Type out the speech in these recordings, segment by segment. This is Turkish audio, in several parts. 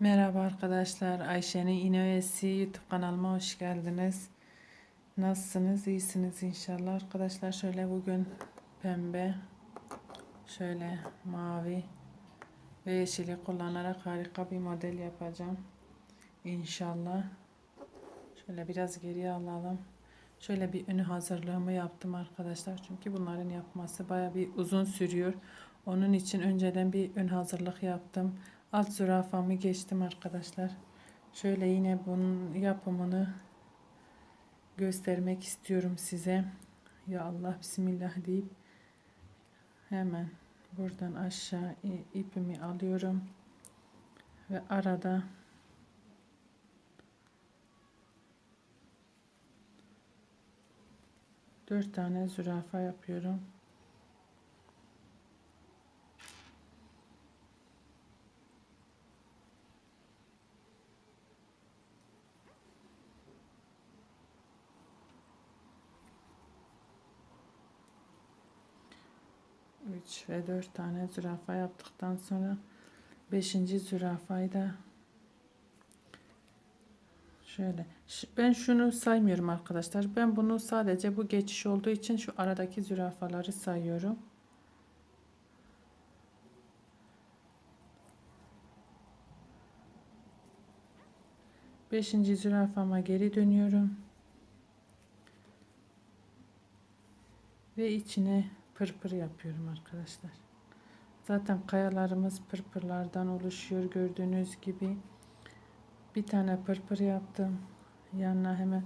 Merhaba arkadaşlar. Ayşe'nin İnovesi YouTube kanalıma hoş geldiniz. Nasılsınız? İyisiniz inşallah. Arkadaşlar şöyle bugün pembe, şöyle mavi ve yeşili kullanarak harika bir model yapacağım. İnşallah. Şöyle biraz geriye alalım. Şöyle bir ön hazırlığımı yaptım arkadaşlar. Çünkü bunların yapması baya bir uzun sürüyor. Onun için önceden bir ön hazırlık yaptım. Alt zürafamı geçtim arkadaşlar. Şöyle yine bunun yapımını göstermek istiyorum size. Ya Allah bismillah deyip hemen buradan aşağı ipimi alıyorum ve arada dört tane zürafa yapıyorum. Üç ve dört tane zürafa yaptıktan sonra beşinci zürafayı da şöyle. Ben şunu saymıyorum arkadaşlar. Ben bunu sadece bu geçiş olduğu için şu aradaki zürafaları sayıyorum. Beşinci zürafama geri dönüyorum. Ve içine pırpır yapıyorum arkadaşlar. Zaten kayalarımız pırpırlardan oluşuyor gördüğünüz gibi. Bir tane pırpır yaptım. Yanına hemen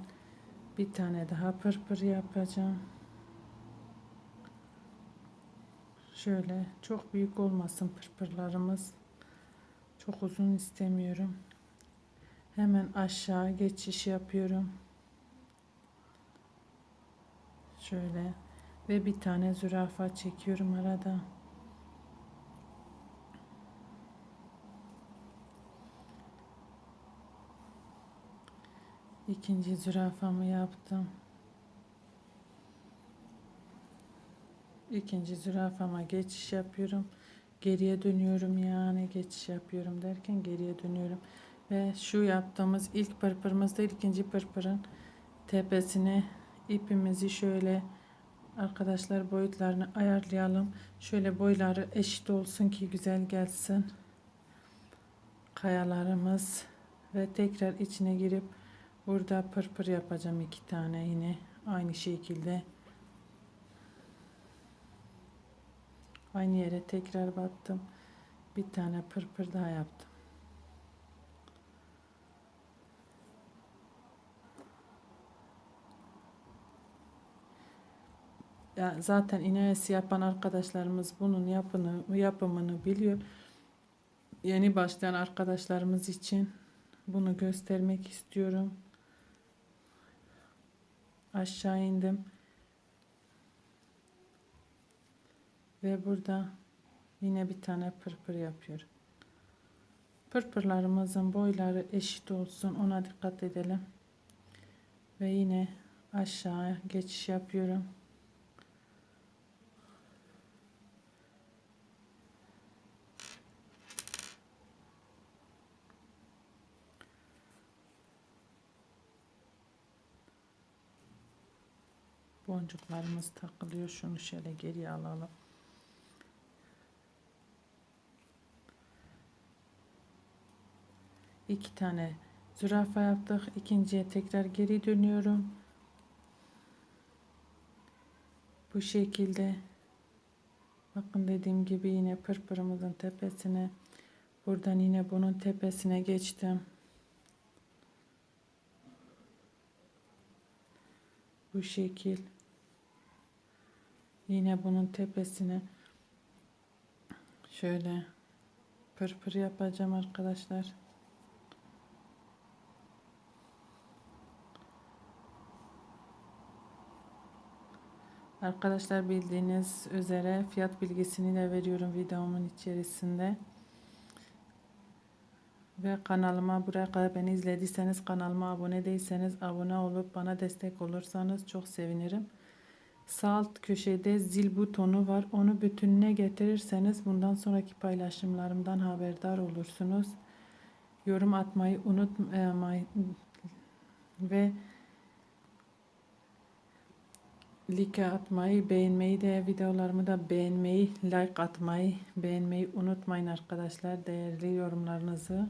bir tane daha pırpır yapacağım. Şöyle çok büyük olmasın pırpırlarımız çok uzun istemiyorum. Hemen aşağı geçiş yapıyorum. Şöyle ve bir tane zürafa çekiyorum arada ikinci zürafamı yaptım. İkinci zürafama geçiş yapıyorum. Geriye dönüyorum yani geçiş yapıyorum derken geriye dönüyorum. Ve şu yaptığımız ilk pırpırımızda ikinci pırpırın tepesine ipimizi şöyle arkadaşlar boyutlarını ayarlayalım. Şöyle boyları eşit olsun ki güzel gelsin. Kayalarımız ve tekrar içine girip Burada pırpır yapacağım iki tane yine aynı şekilde. Aynı yere tekrar battım. Bir tane pırpır daha yaptım. Ya zaten iğnesi yapan arkadaşlarımız bunun yapını, yapımını biliyor. Yeni başlayan arkadaşlarımız için bunu göstermek istiyorum aşağı indim. Ve burada yine bir tane pırpır yapıyorum. Pırpırlarımızın boyları eşit olsun. Ona dikkat edelim. Ve yine aşağı geçiş yapıyorum. Boncuklarımız takılıyor. Şunu şöyle geriye alalım. İki tane zürafa yaptık. İkinciye tekrar geri dönüyorum. Bu şekilde bakın dediğim gibi yine pırpırımızın tepesine buradan yine bunun tepesine geçtim. Bu şekil. Yine bunun tepesine şöyle pırpır yapacağım arkadaşlar. Arkadaşlar bildiğiniz üzere fiyat bilgisini de veriyorum videomun içerisinde. Ve kanalıma buraya kadar beni izlediyseniz kanalıma abone değilseniz abone olup bana destek olursanız çok sevinirim. Sağ alt köşede zil butonu var. Onu bütününe getirirseniz bundan sonraki paylaşımlarımdan haberdar olursunuz. yorum atmayı unutmayın ve like atmayı, beğenmeyi de videolarımı da beğenmeyi, like atmayı, beğenmeyi unutmayın arkadaşlar. Değerli yorumlarınızı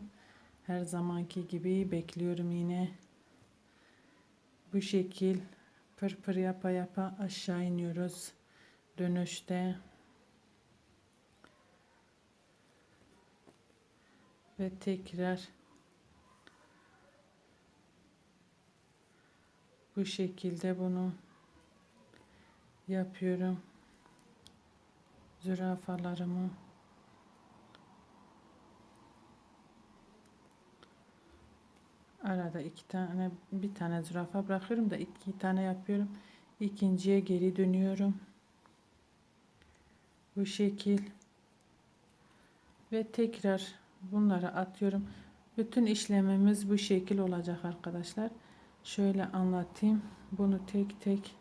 her zamanki gibi bekliyorum yine. Bu şekil pır pır yapa yapa aşağı iniyoruz. Dönüşte ve tekrar bu şekilde bunu yapıyorum. Zürafalarımı arada iki tane bir tane zürafa bırakıyorum da iki tane yapıyorum. İkinciye geri dönüyorum. Bu şekil ve tekrar bunları atıyorum. Bütün işlemimiz bu şekil olacak arkadaşlar. Şöyle anlatayım. Bunu tek tek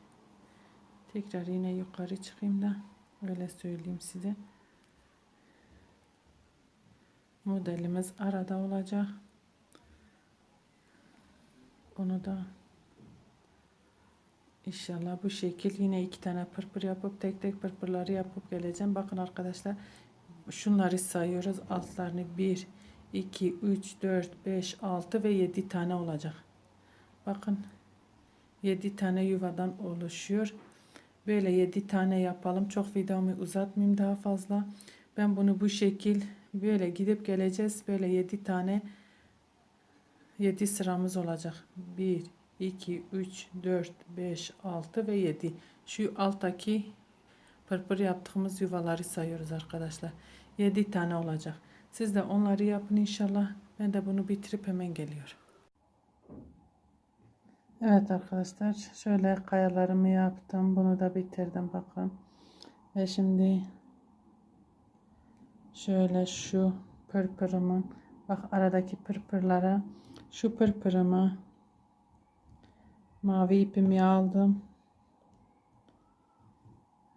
tekrar yine yukarı çıkayım da öyle söyleyeyim size. Modelimiz arada olacak. Onu da inşallah bu şekil yine iki tane pırpır yapıp tek tek pırpırları yapıp geleceğim. Bakın arkadaşlar şunları sayıyoruz. Altlarını 1, 2, 3, 4, 5, 6 ve 7 tane olacak. Bakın 7 tane yuvadan oluşuyor. Böyle 7 tane yapalım. Çok videomu uzatmayayım daha fazla. Ben bunu bu şekil böyle gidip geleceğiz. Böyle 7 tane 7 sıramız olacak. 1, 2, 3, 4, 5, 6 ve 7. Şu alttaki pırpır yaptığımız yuvaları sayıyoruz arkadaşlar. 7 tane olacak. Siz de onları yapın inşallah. Ben de bunu bitirip hemen geliyorum. Evet arkadaşlar şöyle kayalarımı yaptım. Bunu da bitirdim bakın. Ve şimdi şöyle şu pırpırımın bak aradaki pırpırlara şu pırpırımı mavi ipimi aldım.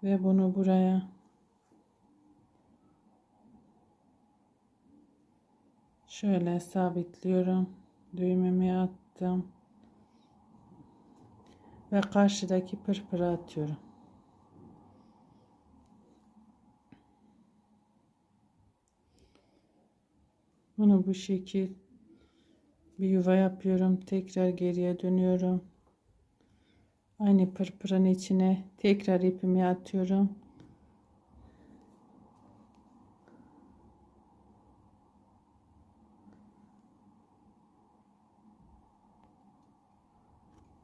Ve bunu buraya şöyle sabitliyorum. Düğümümü attım. Ve karşıdaki pırpırı atıyorum. Bunu bu şekil bir yuva yapıyorum. Tekrar geriye dönüyorum. Aynı pırpırın içine tekrar ipimi atıyorum.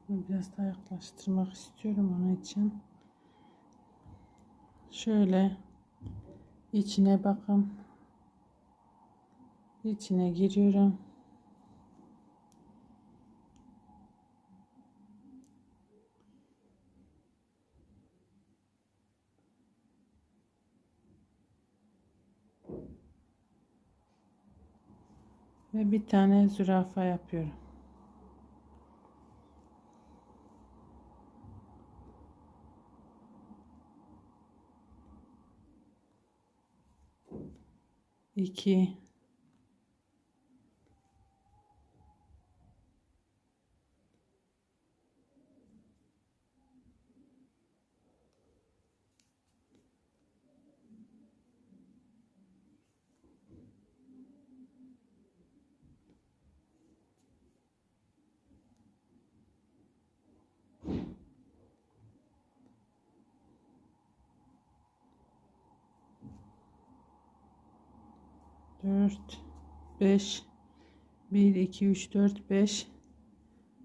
Biraz daha yaklaştırmak istiyorum onun için. Şöyle içine bakın. İçine giriyorum. Ve bir tane zürafa yapıyorum. İki. Dört beş bir iki üç dört beş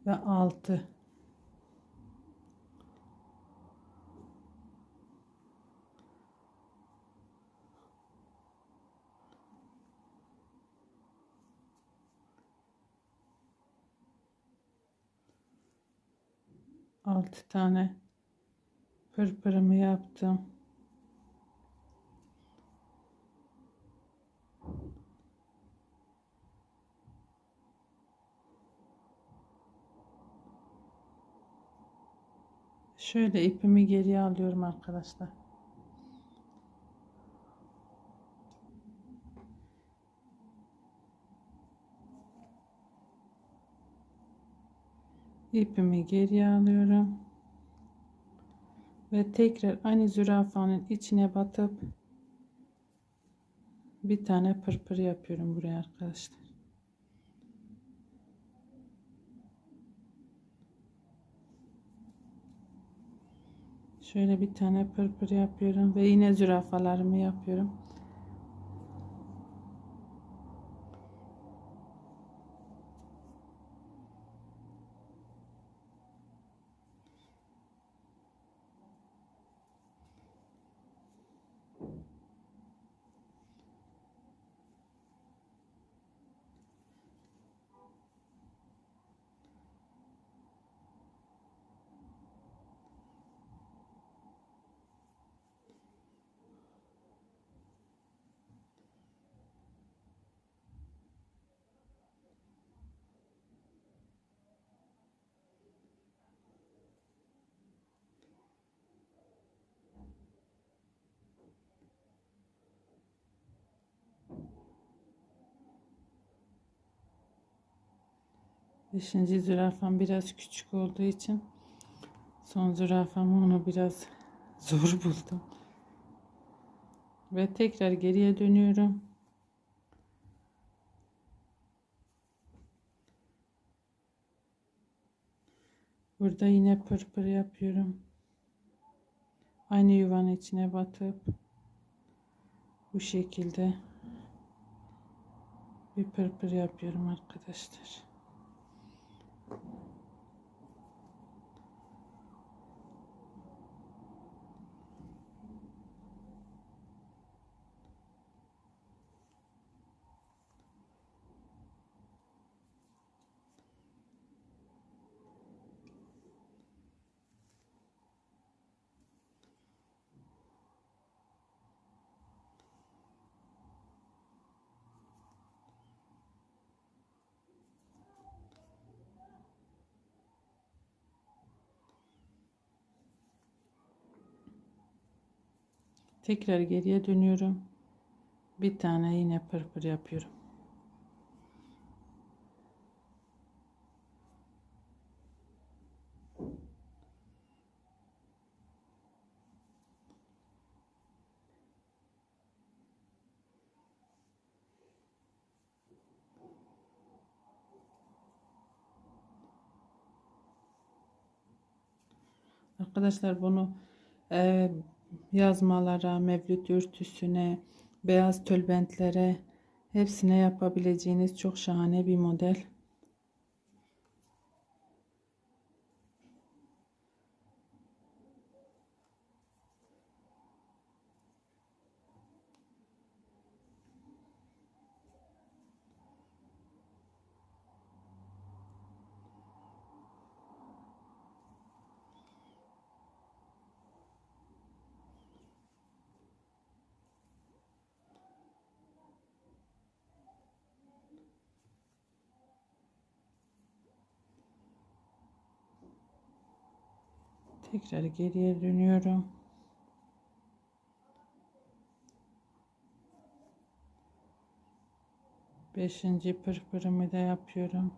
ve altı altı tane pırpırımı yaptım. Şöyle ipimi geriye alıyorum arkadaşlar. ipimi geriye alıyorum ve tekrar aynı zürafanın içine batıp bir tane pırpır yapıyorum buraya arkadaşlar Şöyle bir tane pırpır yapıyorum ve yine zürafalarımı yapıyorum. Beşinci zürafam biraz küçük olduğu için son zürafam onu biraz zor buldum. Ve tekrar geriye dönüyorum. Burada yine pırpır yapıyorum. Aynı yuvanın içine batıp bu şekilde bir pırpır yapıyorum arkadaşlar. Tekrar geriye dönüyorum. Bir tane yine pırpır yapıyorum. Arkadaşlar bunu e, yazmalara, mevlüt örtüsüne, beyaz tülbentlere hepsine yapabileceğiniz çok şahane bir model. Tekrar geriye dönüyorum. Beşinci pırpırımı da yapıyorum.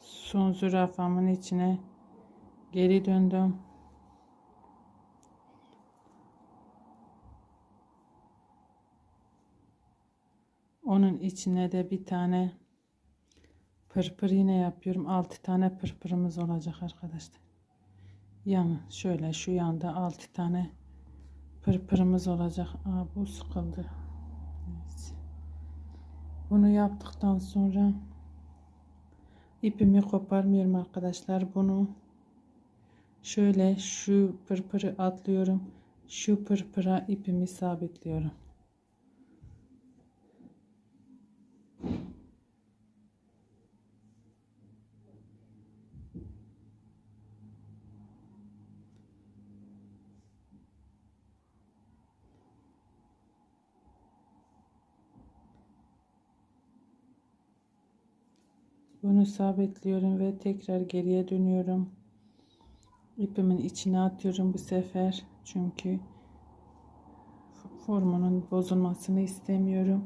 Son zürafamın içine geri döndüm. Onun içine de bir tane pırpır yine yapıyorum. 6 tane pırpırımız olacak arkadaşlar. Yan şöyle şu yanda 6 tane pırpırımız olacak. Aa, bu sıkıldı. Bunu yaptıktan sonra ipimi koparmıyorum arkadaşlar. Bunu şöyle şu pırpırı atlıyorum. Şu pırpıra ipimi sabitliyorum. Bunu sabitliyorum ve tekrar geriye dönüyorum. İpimin içine atıyorum bu sefer. Çünkü Formunun bozulmasını istemiyorum.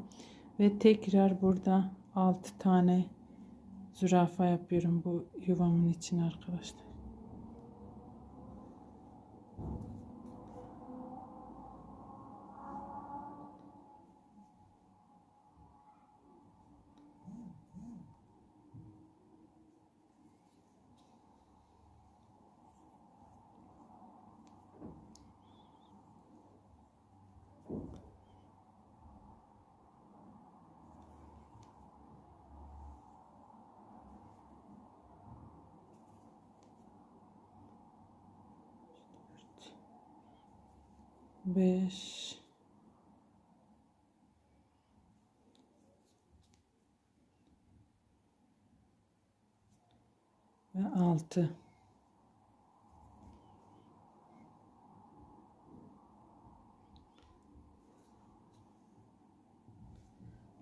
Ve tekrar burada 6 tane zürafa yapıyorum bu yuvamın için arkadaşlar. Beş. Ve altı.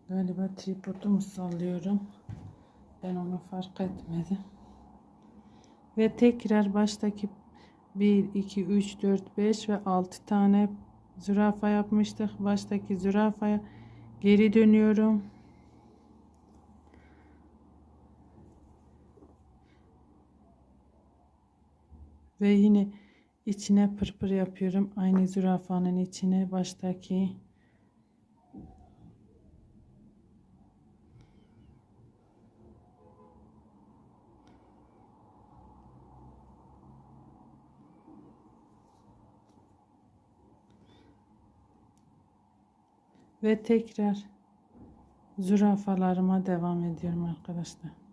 Galiba tripodumu sallıyorum. Ben onu fark etmedim. Ve tekrar baştaki 1, 2, 3, 4, 5 ve 6 tane zürafa yapmıştık. Baştaki zürafaya geri dönüyorum. Ve yine içine pırpır yapıyorum. Aynı zürafanın içine baştaki ve tekrar zürafalarıma devam ediyorum arkadaşlar.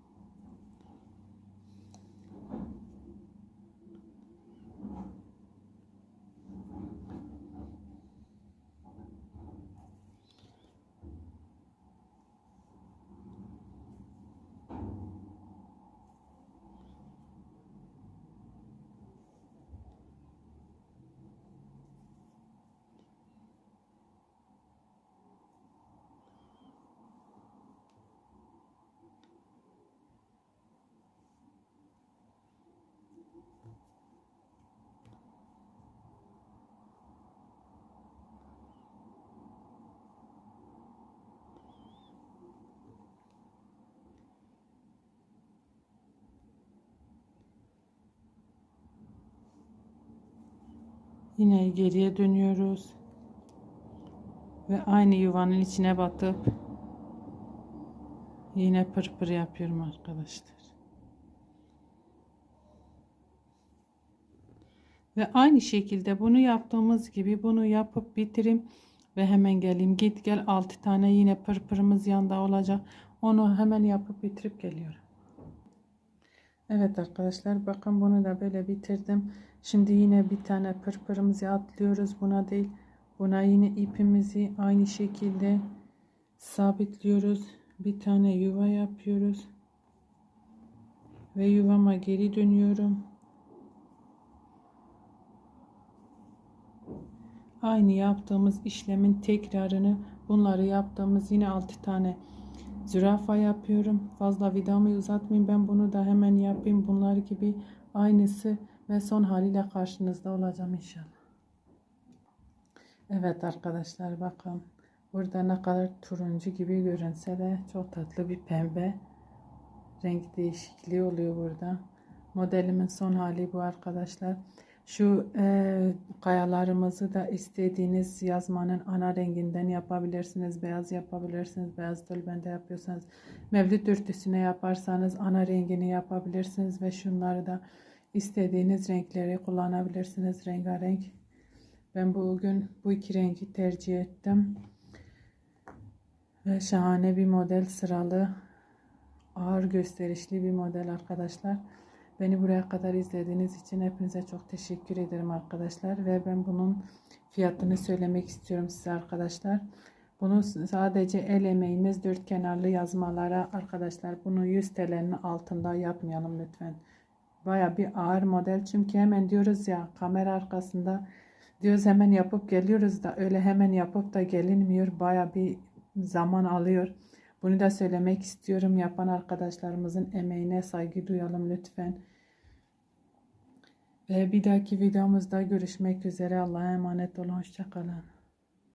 Yine geriye dönüyoruz. Ve aynı yuvanın içine batıp yine pırpır yapıyorum arkadaşlar. Ve aynı şekilde bunu yaptığımız gibi bunu yapıp bitirim ve hemen geleyim. Git gel 6 tane yine pırpırımız yanda olacak. Onu hemen yapıp bitirip geliyorum. Evet arkadaşlar bakın bunu da böyle bitirdim. Şimdi yine bir tane pırpırımızı atlıyoruz. Buna değil. Buna yine ipimizi aynı şekilde sabitliyoruz. Bir tane yuva yapıyoruz. Ve yuvama geri dönüyorum. Aynı yaptığımız işlemin tekrarını bunları yaptığımız yine 6 tane zürafa yapıyorum. Fazla vidamı uzatmayayım. Ben bunu da hemen yapayım. Bunlar gibi aynısı ve son haliyle karşınızda olacağım inşallah. Evet arkadaşlar bakın. Burada ne kadar turuncu gibi görünse de çok tatlı bir pembe renk değişikliği oluyor burada. Modelimin son hali bu arkadaşlar. Şu e, kayalarımızı da istediğiniz yazmanın ana renginden yapabilirsiniz. Beyaz yapabilirsiniz. Beyaz tülbende yapıyorsanız. Mevlüt örtüsüne yaparsanız ana rengini yapabilirsiniz. Ve şunları da istediğiniz renkleri kullanabilirsiniz. Rengarenk. Ben bugün bu iki rengi tercih ettim. Ve şahane bir model sıralı. Ağır gösterişli bir model arkadaşlar. Beni buraya kadar izlediğiniz için hepinize çok teşekkür ederim arkadaşlar. Ve ben bunun fiyatını söylemek istiyorum size arkadaşlar. Bunu sadece el emeğimiz dört kenarlı yazmalara arkadaşlar bunu 100 TL'nin altında yapmayalım lütfen. Baya bir ağır model çünkü hemen diyoruz ya kamera arkasında diyoruz hemen yapıp geliyoruz da öyle hemen yapıp da gelinmiyor. Baya bir zaman alıyor. Bunu da söylemek istiyorum. Yapan arkadaşlarımızın emeğine saygı duyalım lütfen. Ve bir dahaki videomuzda görüşmek üzere. Allah'a emanet olun. Hoşçakalın.